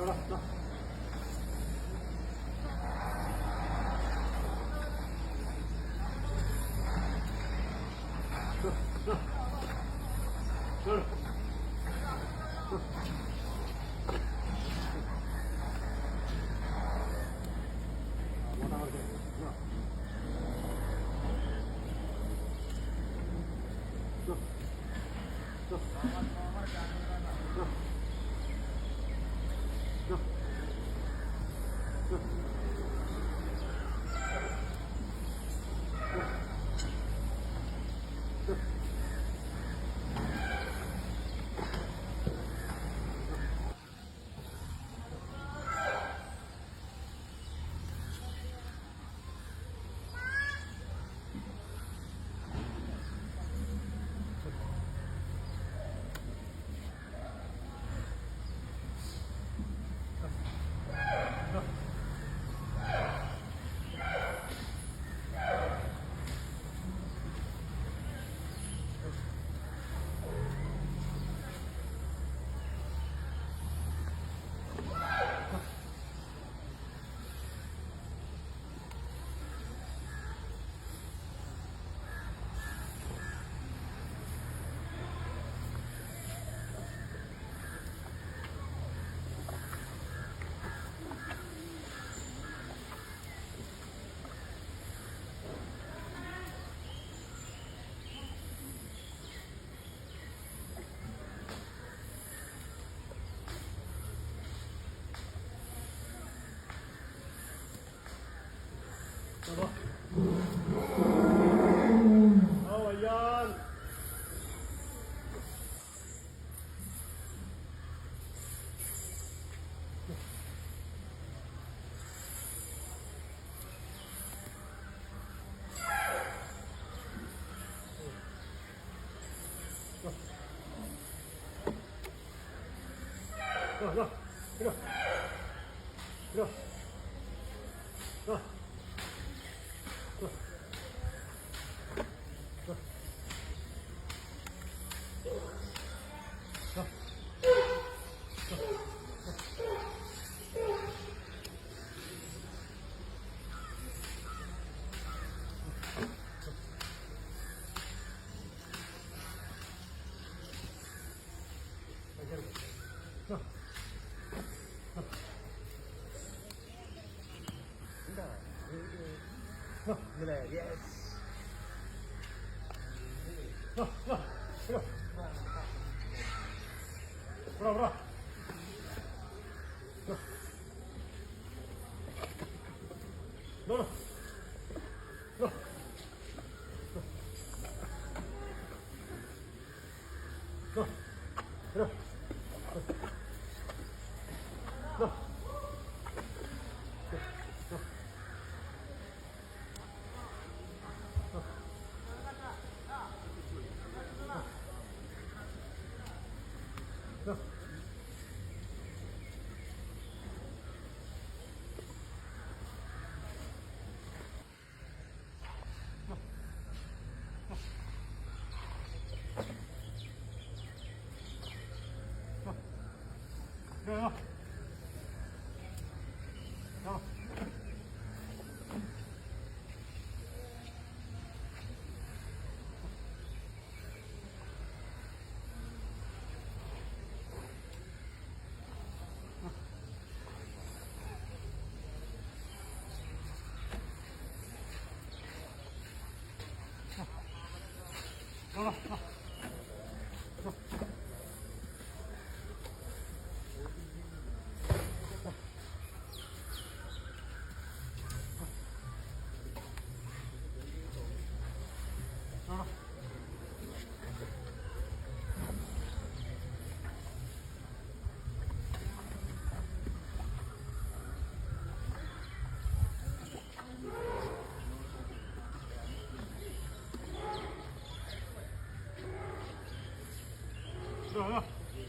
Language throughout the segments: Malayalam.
走了走。走走走走走走 No, no. Yeah. 走了走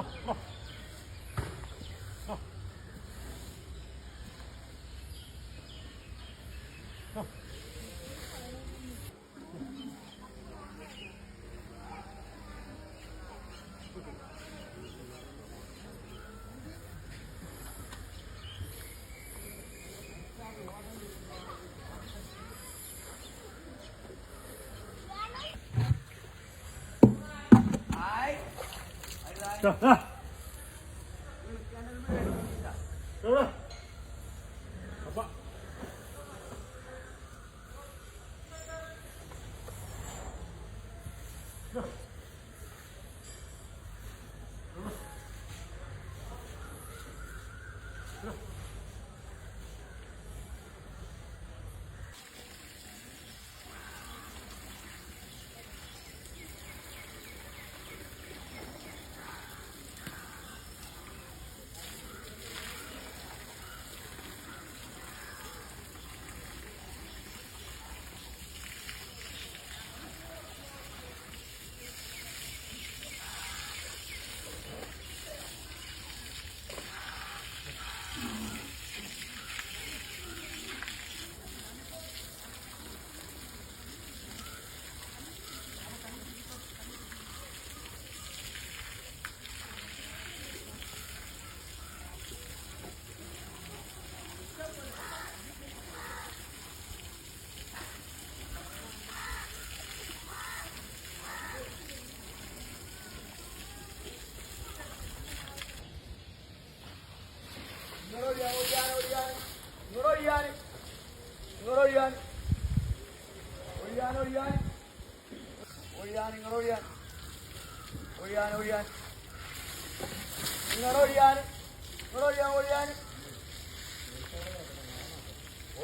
ആ, 走，来，走了。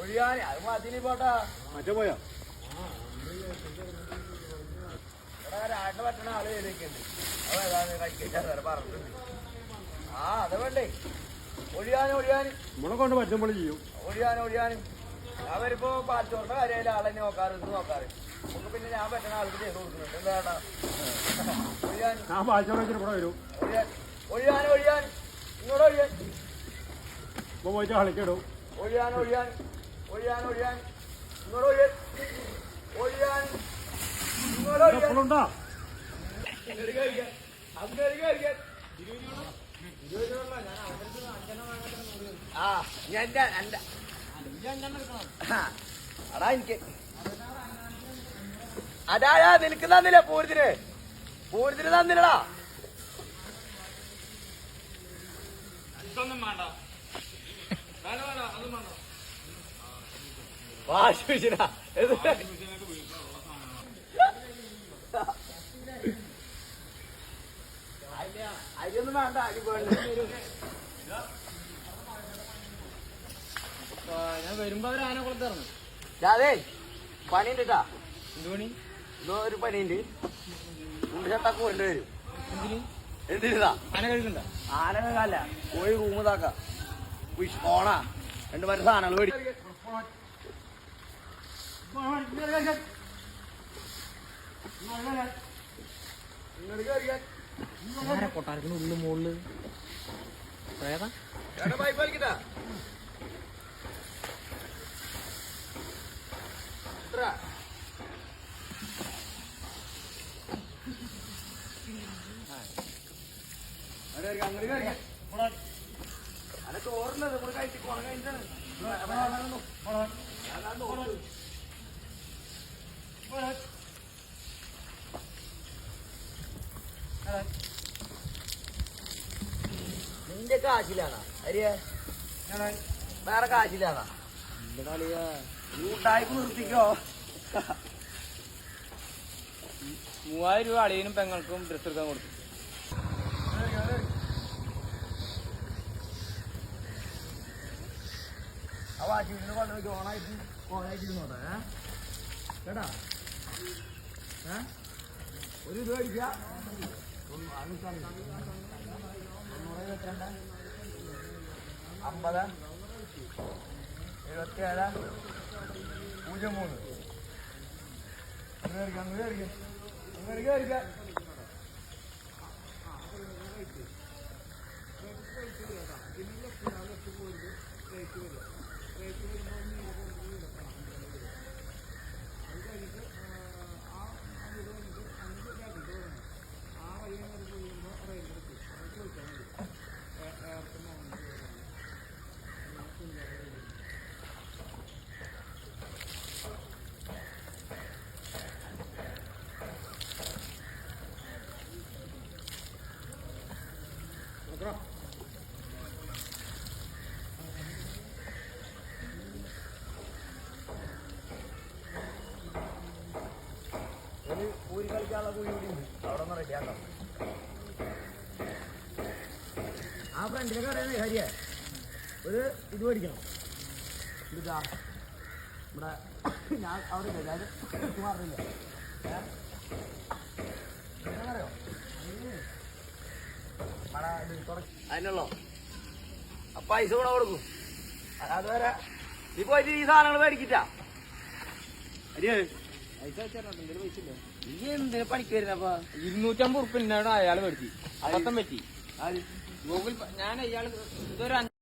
ഒഴിയാൻ, അത് മതിനി പോട്ടാ. മറ്റേ പോയാ? രാട്ടിന് പറ്റണ ആൾ ചെയ്തേക്കുണ്ട് അത് ഏതാണ് കഴിക്കാൻ പറഞ്ഞിട്ടുണ്ട്. ആ അത് വേണ്ടേ. ഒഴിയാൻ ഒഴിയാൻ നമ്മളെ കൊണ്ട് പറ്റുമ്പോൾ ചെയ്യും. ഒഴിയാൻ ഒഴിയാൻ ഞാൻ വരുമ്പോ പാച്ചോറിന്റെ കാര്യമായാലും ആളെ നോക്കാറ് ഇത് നോക്കാറ്. നമുക്ക് പിന്നെ ഞാൻ പറ്റുന്ന ആൾക്ക് ചെയ്ത് കൊടുക്കുന്നുണ്ട്. എന്താ ഒഴിയാൻ ഞാൻ വെച്ചിട്ട് ഇവിടെ വരും. ഒഴിയാൻ ഒഴിയാൻ ഒഴിയാൻ ഇങ്ങോട്ട് ഒഴിയാൻ ഇപ്പൊ പോയിട്ട് കളിക്കിടും. ഒഴിയാൻ ഒഴിയാൻ ഒഴിയാൻ ഒഴിയാൻ. ഇങ്ങോട്ട് ഒഴിയാൻ ഒഴിയാൻ. ഇങ്ങോട്ട് ഒഴിയാൻ. എപ്പോഴുണ്ടാ ഇങ്ങോട്ട് കഴിക്കാൻ അങ്ങോട്ട് കഴിക്കാൻ ആ ഞാൻ അടാ എനിക്ക് അടാ നിനക്ക് തന്നില്ല പൂരത്തിന് പൂരത്തിന് തന്നില്ലടാ. വാശി പിടിച്ചിനാ. ഇത് അരി- അരിയൊന്നും വേണ്ട അരി ഞാൻ വരുമ്പോ അവർ ആന കുളത്തിറങ്ങും അതെ പണിയുണ്ട് കേട്ടാ എന്ത് പണി? ഇതോ ഒരു പണിയുണ്ട്. മുണ്ട് ചട്ടക്ക് കൊണ്ടുവരും എന്തിന്? എന്തിനാ? ആന കഴിക്കണ്ട ആനകല്ല പോയി റൂം ഇതാക്ക. ഓണാ. രണ്ട് മറ്റു സാധനങ്ങൾ മേടി ആന കൊട്ടാരത്തിന് ഉള്ളിൽ മുകളിൽ പ്രേതാ പൈപ്പ് വലിക്കട്ടാ അല്ല ചോറുണ്ടത് നമ്മൾ കഴിച്ച് കഴിഞ്ഞാണ് നിന്റെ കാശിലാണോ? അരിയ? വേറെ കാശിലാണോ? നിർത്തിക്കോ. മൂവായിരം രൂപ അളിയനും പെങ്ങൾക്കും ഡ്രസ് എടുക്കാൻ കൊടുത്തു. ആ വാശി വീട്ടിൽ കൊണ്ടുപോയി ഓണായിട്ട് ഓണായിട്ട് ഇരുന്നോട്ടെ? കേട്ടാ? ഒരു ഇത് കഴിക്കാം അമ്പത് എഴുപത്തിയേഴ് പൂജ്യം മൂന്ന് അങ്ങനെ കഴിക്കാം അങ്ങനെ കഴിക്കാം അങ്ങനെ കഴിക്കാം റേറ്റ് വരുമ്പോൾ റേറ്റ് വരുമ്പോൾ കുഴി കൂടി ഉണ്ട് അവിടെ ഒന്ന് റെഡിയാക്കാം ആ ഫ്രണ്ടിലെ പറയുന്നത് ഹരിയ. ഒരു ഇത് മേടിക്കണം. ഇതാ. ഇവിടെ ഞാൻ അവിടെ ഇല്ല ഞാൻ മാറില്ല. അറിയോ? അതിനുള്ളോ. പൈസ കൂടെ കൊടുക്കും. അതുവരെ. നീ പോയിട്ട് ഈ സാധനങ്ങൾ മേടിക്കിട്ടാ. ഹരിയേ. പൈസ വെച്ചാൽ പൈസ ഇല്ല? എന്തിനാ പണിക്ക് വരുന്നപ്പാ ഇരുന്നൂറ്റമ്പത് ഉറുപ്പിന്നോട് അയാൾ മേടിച്ചു അബദ്ധം പറ്റി. ഗൂഗിൾ ഞാൻ അയാൾ ഇതൊരു